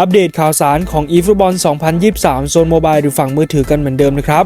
อัปเดตข่าวสารของ eFootball 2023 โซนโมบายหรือฝั่งมือถือกันเหมือนเดิมนะครับ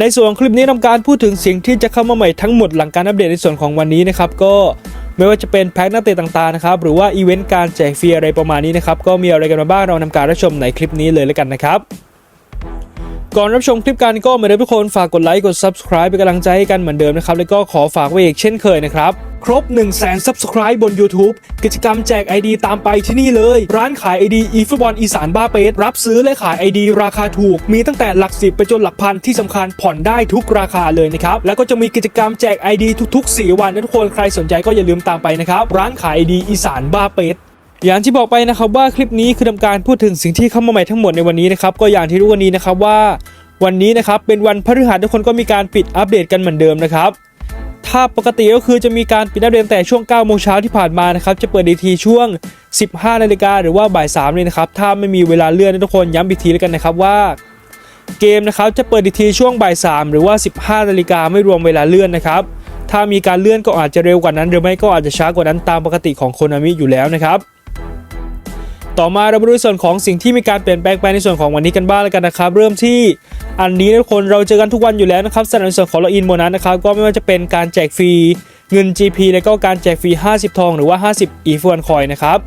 ในส่วนคลิปนี้ทำการพูดถึงสิ่งที่จะเข้ามาใหม่ทั้งหมดหลังการอัปเดตในส่วนของวันนี้นะครับ ก็ไม่ว่าจะเป็นแพ็กนักเตะต่างๆนะครับ หรือว่าอีเวนต์การแจกฟรีอะไรประมาณนี้นะครับ ก็มีอะไรกันมาบ้างเราทำการรับชมในคลิปนี้เลยแล้วกันนะครับ ก่อนรับชมคลิปกันก็เหมือนเดิมทุกคนฝากกดไลค์กด subscribe เป็นกำลังใจให้กันเหมือนเดิมนะครับ แล้วก็ขอฝากไว้อีกเช่นเคยนะครับ ครบ 1 0 0 0 0 0 subscribe บน YouTube กิจกรรมแจก ID ตามไปที่นี่เลย ร้านขาย ID อีฟุตบอลอีสานบ้าเปสรับซื้อและขาย ID ราคาถูก มีตั้งแต่หลักสิบไปจนหลักพันที่สำคัญผ่อนได้ทุกราคาเลยนะครับ แล้วก็จะมีกิจกรรมแจก ID ทุกๆ 4 วันนะทุกคนใครสนใจก็อย่าลืมตามไปนะครับร้านขาย ID อีสานบ้าเปส อย่างที่บอกไปนะครับว่าคลิปนี้คือทำการพูดถึงสิ่งที่เข้ามาใหม่ทั้งหมดในวันนี้นะครับก็อย่างที่รู้กันนี้นะครับว่า วันนี้นะครับเป็นวันพฤหัสทุกคนก็มีการปิดอัปเดตกันเหมือนเดิมนะครับถ้าปกติก็คือจะมีการปิดอัปเดตแต่ช่วง9โมงเช้าที่ผ่านมานะครับจะเปิดอีทีช่วง 15นาฬิกาหรือว่าบ่าย3เลยนะครับถ้าไม่มีเวลาเลื่อนนะทุกคนย้ำอีกทีแล้วกันนะครับว่า เกมนะครับจะเปิดอีทีช่วงบ่าย3หรือว่า 15นาฬิกาไม่รวมเวลาเลื่อนนะครับถ้ามีการเลื่อนก็อาจจะเร็วกว่านั้น หรือไม่ก็อาจจะช้ากว่านั้นตามปกติของโคนามิอยู่แล้วนะครับ ต่อมาเรามาดูส่วนของสิ่งที่มีการเปลี่ยนแปลงไปในส่วนของวันนี้กันบ้างแล้วกันนะครับ เริ่มที่อันนี้นะทุกคนเราเจอกันทุกวันอยู่แล้วนะครับสำหรับในส่วนของล็อกอินโบนัสนะครับก็ไม่ว่าจะเป็นการแจกฟรีเงิน GP แล้วก็การแจกฟรี 50 ทองหรือว่า 50 e f u n coin นะครับ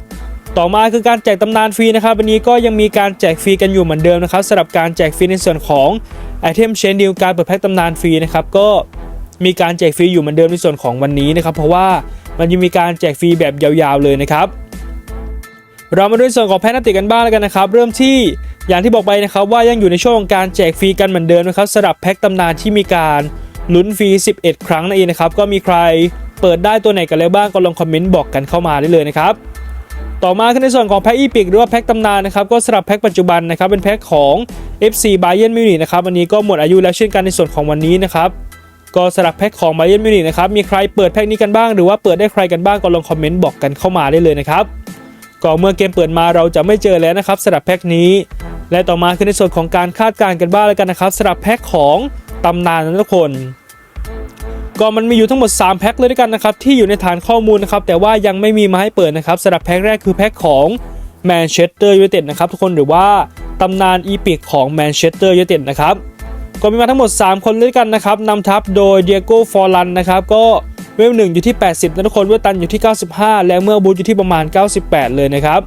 ต่อมาคือการแจกตำนานฟรีนะครับวันนี้ก็ยังมีการแจกฟรีกันอยู่เหมือนเดิมนะครับสำหรับการแจกฟรีในส่วนของไอเทมเชนดิวการเปิดแพ็คตำนานฟรีนะครับก็มีการแจกฟรีอยู่เหมือนเดิมในส่วนของวันนี้นะครับเพราะว่ามันยังมีการแจกฟรีแบบยาวๆเลยนะครับ เรามาดูในส่วนของแพนนักเตะกันบ้างแล้วกันนะครับ เริ่มที่อย่างที่บอกไปนะครับว่ายังอยู่ในช่วงของการแจกฟรีกันเหมือนเดิมนะครับสำหรับแพ็คตำนานที่มีการลุ้นฟรี 11 ครั้งนั่นเองนะครับ ก็มีใครเปิดได้ตัวไหนกันแล้วบ้างก็ลองคอมเมนต์บอกกันเข้ามาได้เลยนะครับ ต่อมาคือในส่วนของแพ็คอีพิกหรือว่าแพ็คตำนานนะครับก็สำหรับแพ็คปัจจุบันนะครับเป็นแพ็คของ FC Bayern Munich นะครับวันนี้ก็หมดอายุแล้วเช่นกันในส่วนของวันนี้นะครับก็สำหรับแพ็คของ Bayern Munich นะครับมีใครเปิดแพ็คนี้กันบ้างหรือว่าเปิดได้ใครกันบ้างก็ลองคอมเมนต์บอกกันเข้ามาได้เลยนะครับ ก็เมื่อเกมเปิดมาเราจะไม่เจอแล้วนะครับสำหรับแพ็คนี้ และต่อมาคือในส่วนของการคาดการณ์กันบ้างแล้วกันนะครับสำหรับแพ็คของตำนานนะทุกคนก็มันมีอยู่ทั้งหมด 3 แพ็คเลยด้วยกันนะครับที่อยู่ในฐานข้อมูลนะครับแต่ว่ายังไม่มีมาให้เปิดนะครับสำหรับแพ็คแรกคือแพ็คของแมนเชสเตอร์ยูไนเต็ดนะครับทุกคนหรือว่าตำนานอีพิกของแมนเชสเตอร์ยูไนเต็ดนะครับก็มีมาทั้งหมด 3 คนเลยด้วยกันนะครับนำทัพโดยเดียโก้ฟอร์ลันนะครับก็ เวลหนึ่งอยู่ที่ 80นะทุกคนเวลตันอยู่ที่ 95 และเมื่อบูทอยู่ที่ประมาณ 98 เลยนะครับ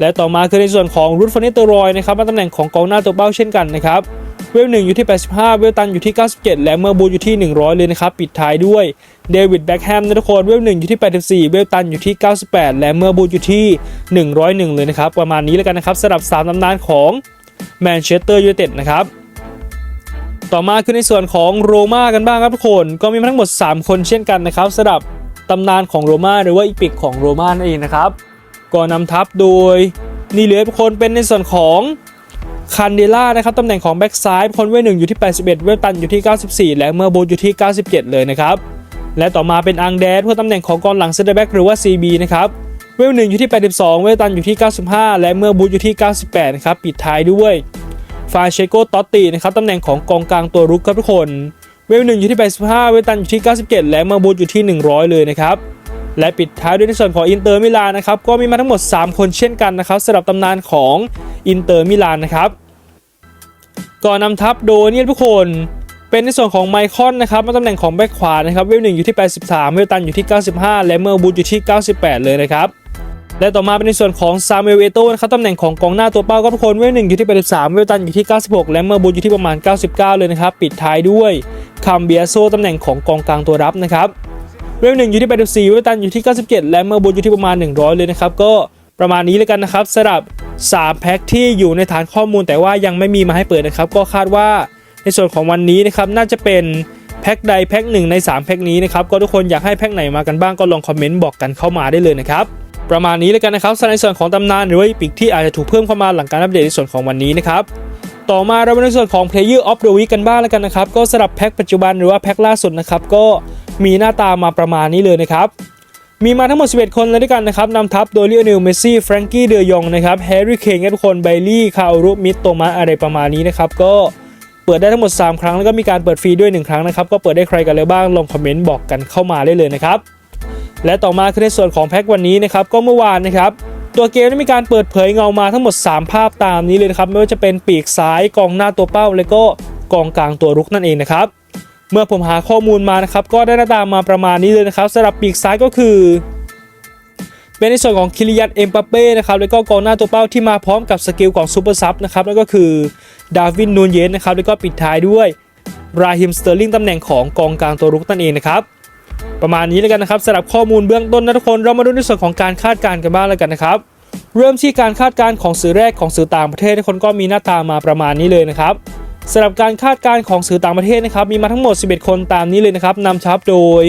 และต่อมาคือในส่วนของรูทฟานิเตอร์รอยนะครับมาตำแหน่งของกองหน้าตัวเป้าเช่นกันนะครับเวลหนึ่งอยู่ที่ 85 เวลตันอยู่ที่ 97 และเมื่อบูทอยู่ที่ 100 เลยนะครับปิดท้ายด้วยเดวิดแบ็กแฮมนะทุกคนเวลหนึ่งอยู่ที่ 84 เวลตันอยู่ที่ 98 และเมื่อบูทอยู่ที่ 101 เลยนะครับประมาณนี้แล้วกันนะครับสำหรับ3ตำนานของแมนเชสเตอร์ยูไนเต็ดนะครับ ต่อมาคือในส่วนของโรม่ากันบ้างครับทุกคนก็มีทั้งหมด 3 คนเช่นกันนะครับสำหรับตำนานของโรม่าหรือว่าอีพิกของโรม่านั่นเองนะครับก็นำทัพโดยนี่เหลือทุกคนเป็นในส่วนของคันเดล่านะครับตำแหน่งของแบ็กซ้ายคนเวลหนึ่งอยู่ที่ 81 เวลตันอยู่ที่ 94 และเมื่อโบทอยู่ที่ 97 เลยนะครับและต่อมาเป็นอังแดดเพื่อตำแหน่งของกองหลังเซนเตอร์แบ็กหรือว่า CB นะครับเวลหนึ่งอยู่ที่ 82 เวลตันอยู่ที่ 95 และเมื่อบูทอยู่ที่ 98 นะครับ ปิดท้ายด้วย ฟาเชโกตอตตินะครับตำแหน่งของกองกลางตัวรุกครับทุกคน เวลหนึ่งอยู่ที่ 85 เวลตันอยู่ที่ 97 และเมื่อบูทอยู่ที่ 100 เลยนะครับและปิดท้ายด้วยในส่วนของอินเตอร์มิลานนะครับก็มีมาทั้งหมด 3 คนเช่นกันนะครับสำหรับตำนานของอินเตอร์มิลานนะครับก่อนนำทัพโดเนี่ยทุกคนเป็นในส่วนของไมคอนนะครับมาตำแหน่งของแบ็คขวานะครับเวลหนึ่งอยู่ที่ 83 เวลตันอยู่ที่ 95 และเมื่อบูทอยู่ที่ 98 เลยนะครับ และต่อมาเป็นในส่วนของซามูเอลเอโต้นะครับตำแหน่งของกองหน้าตัวเป้าก็ทุกคนเวลหนึ่งอยู่ที่ 83 เวลตันอยู่ที่ 96 และเมื่อบูทอยู่ที่ประมาณ 99 เลยนะครับ ปิดท้ายด้วยคัมเบียโซตำแหน่งของกองกลางตัวรับนะครับ เวลหนึ่งอยู่ที่ 84 เวลตันอยู่ที่ 97 และเมื่อบูทอยู่ที่ประมาณ 100 เลยนะครับ ก็ประมาณนี้เลยกันนะครับสำหรับ 3 แพ็คที่อยู่ในฐานข้อมูลแต่ว่ายังไม่มีมาให้เปิดนะครับ ก็คาดว่าในส่วนของวันนี้นะครับน่าจะเป็นแพ็คใดแพ็คหนึ่งใน 3 แพ็คนี้นะครับก็ทุกคนอยากให้แพ็คไหนมากันบ้างก็ลองคอมเมนต์บอกกันเข้ามาได้เลยนะครับ ประมาณนี้แล้วกันนะครับในส่วนของตำนานหรือว่าอีพิกที่อาจจะถูกเพิ่มเข้ามาหลังการอัปเดตในส่วนของวันนี้นะครับต่อมาเรามาในส่วนของ Player of the Week กันบ้างแล้วกันนะครับ ก็สำหรับแพ็คปัจจุบันหรือว่าแพ็คล่าสุดนะครับก็มีหน้าตามาประมาณนี้เลยนะครับ มีมาทั้งหมด 11 คนเลยด้วยกันนะครับนำทัพโดยลิโอเนลเมสซี่แฟรงกี้เดยองนะครับแฮร์รี่เคนทุกคนไบลี่คาอรุมิดโตมาอะไรประมาณนี้นะครับก็เปิดได้ทั้งหมด 3 ครั้งแล้วก็มีการเปิดฟรีด้วย 1 ครั้งนะครับ ก็เปิดได้ใครกันแล้วบ้างลองคอมเมนต์บอกกันเข้ามาได้เลยนะครับ และต่อมาคือในส่วนของแพ็ควันนี้นะครับก็เมื่อวานนะครับตัวเกมได้มีการเปิดเผยเงามาทั้งหมด 3 ภาพตามนี้เลยนะครับไม่ว่าจะเป็นปีกซ้ายกองหน้าตัวเป้า และก็กองกลางตัวรุกนั่นเองนะครับเมื่อผมหาข้อมูลมานะครับก็ได้หน้าตามาประมาณนี้เลยนะครับสำหรับปีกซ้ายก็คือ เป็นในส่วนของคิริยันเอ็มปาเป้นะครับแล้วก็กองหน้าตัวเป้าที่มาพร้อมกับสกิลของซูเปอร์ซับนะครับนั่นก็คือดาวินนูนเยนนะครับแล้วก็ปิดท้ายด้วยราฮิมสเตอร์ลิงตำแหน่งของกองกลางตัวรุกนั่นเองนะครับ ประมาณนี้แล้วกันนะครับสำหรับข้อมูลเบื้องต้นนะทุกคนเรามาดูในส่วนของการคาดการณ์กันบ้างแล้วกันนะครับ เริ่มที่การคาดการณ์ของสื่อแรกของสื่อต่างประเทศทุกคนก็มีหน้าตามาประมาณนี้เลยนะครับสำหรับการคาดการณ์ของสื่อต่างประเทศนะครับมีมาทั้งหมด 11 คนตามนี้เลยนะครับนำทัพโดย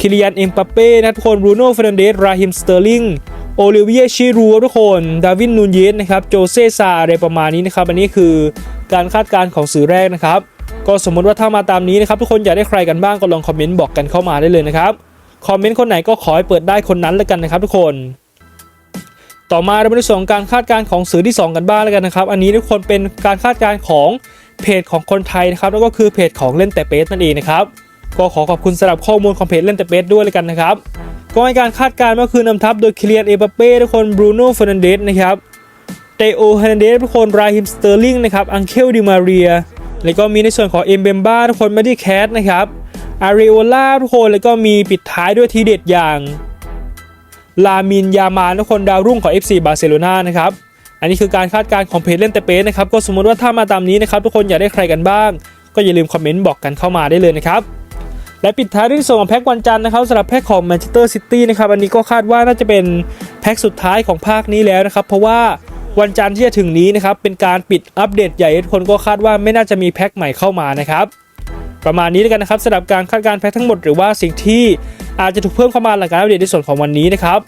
คิริยันเอ็มปาเป้นะทุกคนบรูโน่เฟรนเดสราฮิมสเตอร์ลิงโอลิเวียชิรูทุกคนดาวินนูนเยสนะครับโจเซซาอะไรประมาณนี้นะครับอันนี้คือการคาดการณ์ของสื่อแรกนะครับ ก็สมมติว่าถ้ามาตามนี้นะครับทุกคนอยากได้ใครกันบ้างก็ลองคอมเมนต์บอกกันเข้ามาได้เลยนะครับคอมเมนต์คนไหนก็ขอให้เปิดได้คนนั้นแล้วกันนะครับทุกคน ต่อมาเราไปในส่วนของการคาดการณ์ของสื่อที่ 2 กันบ้างแล้วกันนะครับ อันนี้ทุกคนเป็นการคาดการณ์ของเพจของคนไทยนะครับแล้วก็คือเพจของเล่นแต่เปสนั่นเองนะครับก็ขอขอบคุณสำหรับข้อมูลของเพจเล่นแต่เปสด้วยเลยกันนะครับก็ให้การคาดการณ์ก็คือนำทัพโดยเคลียนเอเปเป้ทุกคนบรูโน่เฟรนันเดสนะครับเตโอเฮนันเดสทุกคนราฮิมสเตอร์ลิงนะครับอังเคลดิมาเรีย แล้วก็มีในส่วนของเอ็มเบมบ้าทุกคนไม่ได้แคสนะครับอาริโอล่าทุกคนแล้วก็มีปิดท้ายด้วยทีเด็ดอย่างลามินยามานทุกคนดาวรุ่งของ FC บาร์เซโลนานะครับอันนี้คือการคาดการณ์ของเพจเล่นแต่เป๊ะนะครับก็สมมติว่าถ้ามาตามนี้นะครับทุกคนอยากได้ใครกันบ้าง ก็อย่าลืมคอมเมนต์บอกกันเข้ามาได้เลยนะครับและปิดท้ายด้วยส่วนของแพ็กวันจันทร์นะครับสำหรับแพ็กของแมนเชสเตอร์ซิตี้นะครับอันนี้ก็คาดว่าน่าจะเป็นแพ็กสุดท้ายของภาคนี้แล้วนะครับเพราะว่า วันจันทร์ที่จะถึงนี้นะครับเป็นการปิดอัปเดตใหญ่ทุกคนก็คาดว่าไม่น่าจะมีแพ็กใหม่เข้ามานะครับประมาณนี้แล้วกันนะครับสำหรับการคาดการณ์แพ็คทั้งหมดหรือว่าสิ่งที่อาจจะถูกเพิ่มเข้ามาหลังการอัปเดตในส่วนของวันนี้นะครับ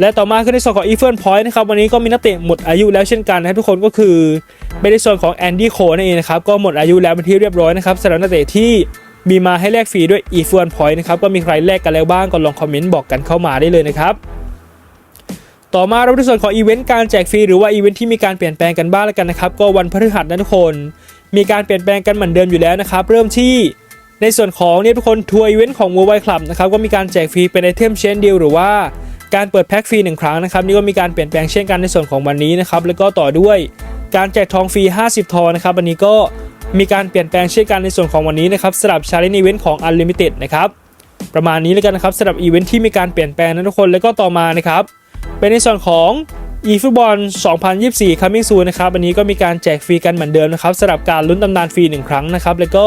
และต่อมาคือในส่วนของ e f e r n Point นะครับวันนี้ก็มีนักเตะหมดอายุแล้วเช่นกันนะครับทุกคนก็คือเป็นในส่วนของแอนดี้โคนั่นเองนะครับก็หมดอายุแล้วเป็นที่เรียบร้อยนะครับสำหรับนักเตะที่มีมาให้แลกฟรีด้วย e f e r n Point นะครับก็มีใครแลกกันแล้วบ้างก็ลองคอมเมนต์บอกกันเข้ามาได้เลยนะครับ ต่อมาเราในส่วนของอีเวนต์การแจกฟรีหรือว่าอีเวนต์ที่มีการเปลี่ยนแปลงกันบ้างแล้วกันนะครับก็วันพฤหัสนะทุกคน มีการเปลี่ยนแปลงกันเหมือนเดิมอยู่แล้วนะครับเริ่มที่ในส่วนของเนี่ยทุกคนทัวร์อีเวนต์ของ Mobile Club นะครับก็มีการแจกฟรีเป็นไอเทมเชนเดียวหรือว่าการเปิดแพ็คฟรีหนึ่งครั้งนะครับนี่ก็มีการเปลี่ยนแปลงเช่นกันในส่วนของวันนี้นะครับแล้วก็ต่อด้วยการแจกทองฟรี 50 ทองนะครับอันนี้ก็มีการเปลี่ยนแปลงเช่นกันในส่วนของวันนี้นะครับสำหรับชาเลนจ์อีเวนต์ของ Unlimited นะครับประมาณนี้แล้วกันนะครับสำหรับอีเวนต์ที่มีการเปลี่ยนแปลงนะทุกคนแล้วก็ต่อมานะครับ เป็นในส่วนของ eFootball 2024 Coming Soon นะครับอันนี้ก็มีการแจกฟรีกันเหมือนเดิมนะครับสำหรับการลุ้นตำนานฟรีหนึ่งครั้งนะครับแล้วก็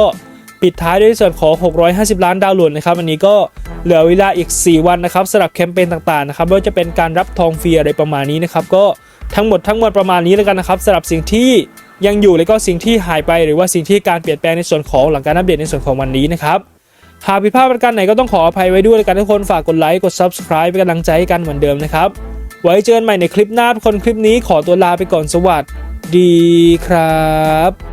ปิดท้ายด้วยส่วนของ 650 ล้านดาวน์โหลดนะครับ อันนี้ก็เหลือเวลาอีก 4 วันนะครับสำหรับแคมเปญต่างๆนะครับไม่ว่าจะเป็นการรับทองฟรีอะไรประมาณนี้นะครับ ก็ทั้งหมดทั้งมวลประมาณนี้แล้วกันนะครับสำหรับสิ่งที่ยังอยู่แล้วก็สิ่งที่หายไปหรือว่าสิ่งที่การเปลี่ยนแปลงในส่วนของหลังการอัปเดตในส่วนของวันนี้นะครับหากผิดพลาดประการไหนก็ต้องขออภัยไว้ด้วยกันทุกคนฝากกดไลค์กด subscribe เป็นกำลังใจให้กันเหมือนเดิมนะครับ ไว้เจอกันใหม่ในคลิปหน้าทุกคนคลิปนี้ขอตัวลาไปก่อนสวัสดีครับ